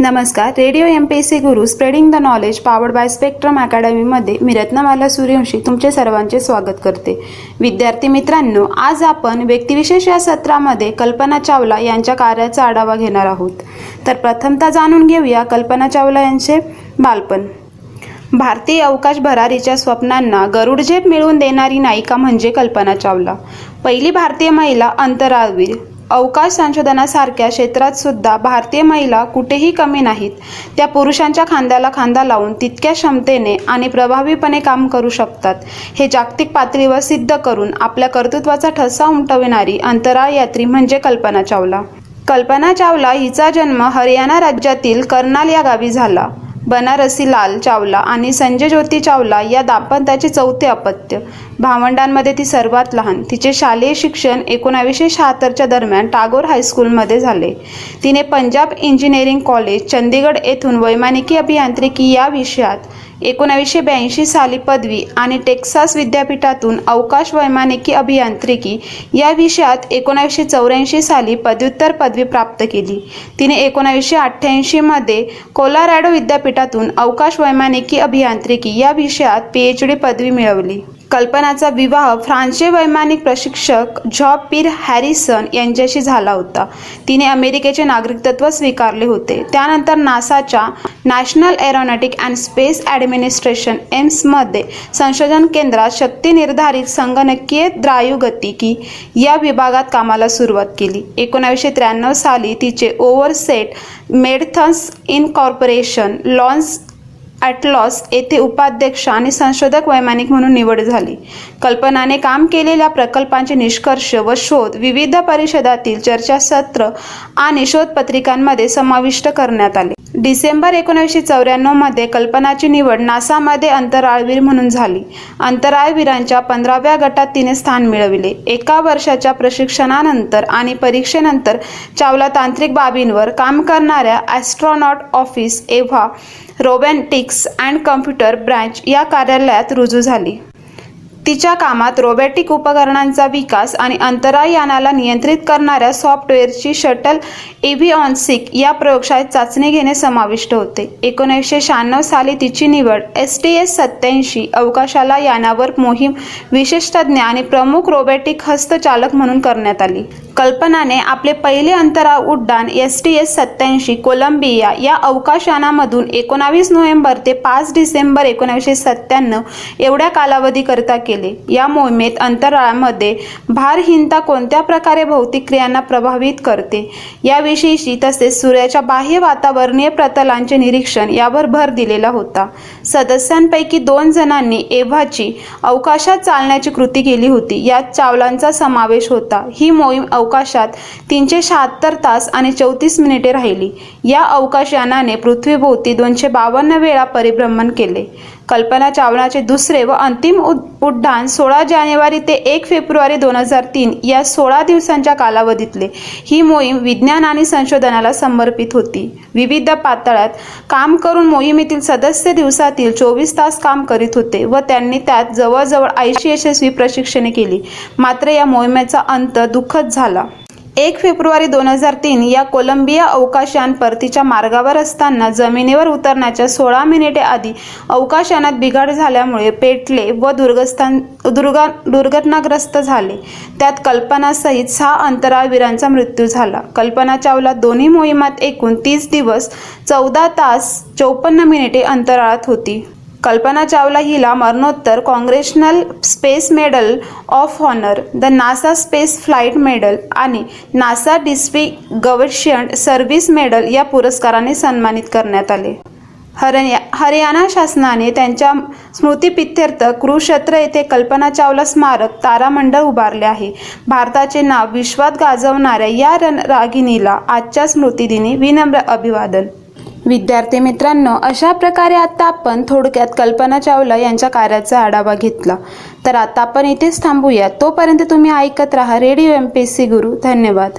नमस्कार. Radio M P C Guru spreading the knowledge powered by spectrum अकॅडमीमध्ये मी रत्नमाला सूर्यवंशी तुमचे सर्वांचे स्वागत करते. विद्यार्थी मित्रांनो आज आपण व्यक्तिविशेष या सत्रामध्ये कल्पना चावला यांच्या कार्याचा आढावा घेणार आहोत. तर प्रथमतः जाणून घेऊया कल्पना चावला यांचे बालपण. भारतीय अवकाश भरारीच्या स्वप्नांना गरुडझेप मिळवून देणारी नायिका म्हणजे कल्पना चावला. पहिली भारतीय महिला अंतराळवीर. अवकाश संशोधनासारख्या क्षेत्रात सुद्धा भारतीय महिला कुठेही कमी नाहीत. त्या पुरुषांच्या खांद्याला खांदा लावून तितक्या क्षमतेने आणि प्रभावीपणे काम करू शकतात. हे जागतिक पातळीवर सिद्ध करून आपल्या कर्तृत्वाचा ठसा उमटविणारी अंतराळ यात्री म्हणजे कल्पना चावला. कल्पना चावला हिचा जन्म हरियाणा राज्यातील कर्नाल या गावी झाला. बनारसी लाल चावला आणि संजय ज्योती चावला या दाम्पत्याचे चौथे अपत्य. भावंडांमध्ये ती सर्वात लहान. तिचे शालेय शिक्षण एकोणावीसशे शहात्तरच्या दरम्यान टागोर हायस्कूलमध्ये झाले. तिने पंजाब इंजिनिअरिंग कॉलेज चंदीगड येथून वैमानिकी अभियांत्रिकी या विषयात एकोणावीसशे ब्याऐंशी साली पदवी आणि टेक्सास विद्यापीठातून अवकाश वैमानिकी अभियांत्रिकी या विषयात एकोणावीसशे चौऱ्याऐंशी साली पदव्युत्तर पदवी प्राप्त केली. तिने एकोणावीसशे अठ्ठ्याऐंशीमध्ये कोलारॅडो विद्यापीठातून अवकाश वैमानिकी अभियांत्रिकी या विषयात पी एच डी पदवी मिळवली. कल्पनाचा विवाह फ्रान्सचे वैमानिक प्रशिक्षक जॉ पीर हॅरिसन यांच्याशी झाला होता. तिने अमेरिकेचे नागरिकत्व स्वीकारले होते. त्यानंतर नासाच्या national aeronautic and space administration एम्समध्ये संशोधन केंद्रात शक्ती निर्धारित संगणकीय द्रायुगतिकी या विभागात कामाला सुरुवात केली. एकोणावीसशे त्र्याण्णव साली तिचे ओव्हरसेट मेडथन्स इनकॉर्पोरेशन लॉन्स ॲटलॉस येथे उपाध्यक्ष आणि संशोधक वैमानिक म्हणून निवड झाली. कल्पनाने काम केलेल्या प्रकल्पांचे निष्कर्ष व शोध विविध परिषदातील चर्चासत्र आणि शोधपत्रिकांमध्ये समाविष्ट करण्यात आले. डिसेंबर एकोणीसशे चौऱ्याण्णवमध्ये कल्पनाची निवड नासामध्ये अंतराळवीर म्हणून झाली. अंतराळवीरांच्या पंधराव्या गटात तिने स्थान मिळविले. एका वर्षाच्या प्रशिक्षणानंतर आणि परीक्षेनंतर चावला तांत्रिक बाबींवर काम करणाऱ्या astronaut office EVA robotics and computer branch या कार्यालयात रुजू झाली. तिच्या कामात रोबॅटिक उपकरणांचा विकास आणि अंतरायानाला नियंत्रित करणाऱ्या सॉफ्टवेअरची शटल एव्हिऑन्सिक या प्रयोगशाळेत चाचणी घेणे समाविष्ट होते. एकोणीसशे शहाण्णव साली तिची निवड एस टी एस सत्याऐंशी अवकाशाला यानावर मोहीम विशेषतज्ञ आणि प्रमुख रोबॅटिक हस्तचालक म्हणून करण्यात आली. कल्पनाने आपले पहिले अंतराळ उड्डाण एस टी एस सत्याऐंशी कोलंबिया या अवकाशयानामधून एकोणावीस नोव्हेंबर ते पाच डिसेंबर एकोणीसशे सत्त्याण्णव एवढ्या कालावधीकरिता केले. या मोहिमेत अंतराळामध्ये भारहीनता कोणत्या प्रकारे भौतिक क्रियांना प्रभावित करते? याविषयीची तसेच सूर्याच्या बाह्य वातावरणीय प्रतलांचे निरीक्षण यावर भर दिलेला होता. सदस्यांपैकी दोन जणांनी एव्हाची अवकाशात चालण्याची कृती केली होती. यात चावलांचा समावेश होता. ही मोहीम अवकाशात तीनशे शहात्तर तास आणि चौतीस मिनिटे राहिली. या अवकाशयानाने पृथ्वीभोवती दोनशे बावन्न वेळा परिभ्रमण केले. कल्पना चावलाचे दुसरे व अंतिम उड्डाण सोळा जानेवारी ते एक फेब्रुवारी दोन हजार तीन या सोळा दिवसांच्या कालावधीतले. ही मोहीम विज्ञान आणि संशोधनाला समर्पित होती. विविध पातळ्यात काम करून मोहिमेतील सदस्य दिवसातील चोवीस तास काम करीत होते व त्यांनी त्यात जवळजवळ ऐंशी यशस्वी प्रशिक्षणे केली. मात्र या मोहिमेचा अंत दुःखद झाला. एक फेब्रुवारी दोन हजार तीन या कोलंबिया अवकाशयान परतीच्या मार्गावर असताना जमिनीवर उतरण्याच्या सोळा मिनिटे आधी अवकाशयानात बिघाड झाल्यामुळे पेटले व दुर्गस्थान दुर्गा दुर्घटनाग्रस्त झाले. त्यात कल्पनासहित सहा अंतराळवीरांचा मृत्यू झाला. कल्पना चावला दोन्ही मोहिमात एकूण तीस दिवस चौदा तास चौपन्न मिनिटे अंतराळात होती. कल्पना चावला हिला मरणोत्तर congressional space medal of honour the NASA space flight medal आणि नासा डिस्पिगवशियंट सर्व्हिस मेडल या पुरस्काराने सन्मानित करण्यात आले. हरया हरियाणा शासनाने त्यांच्या स्मृतिपित्यर्थ कुरुक्षेत्र येथे कल्पना चावला स्मारक तारामंडळ उभारले आहे. भारताचे नाव विश्वात गाजवणाऱ्या या रणरागिणीला आजच्या स्मृतिदिनी विनम्र अभिवादन. विद्यार्थी मित्रांनो अशा प्रकारे आता आपण थोडक्यात कल्पना चावला यांच्या कार्याचा आढावा घेतला. तर आता आपण इथेच थांबूया. तोपर्यंत तुम्ही ऐकत राहा radio M P S C Guru. धन्यवाद.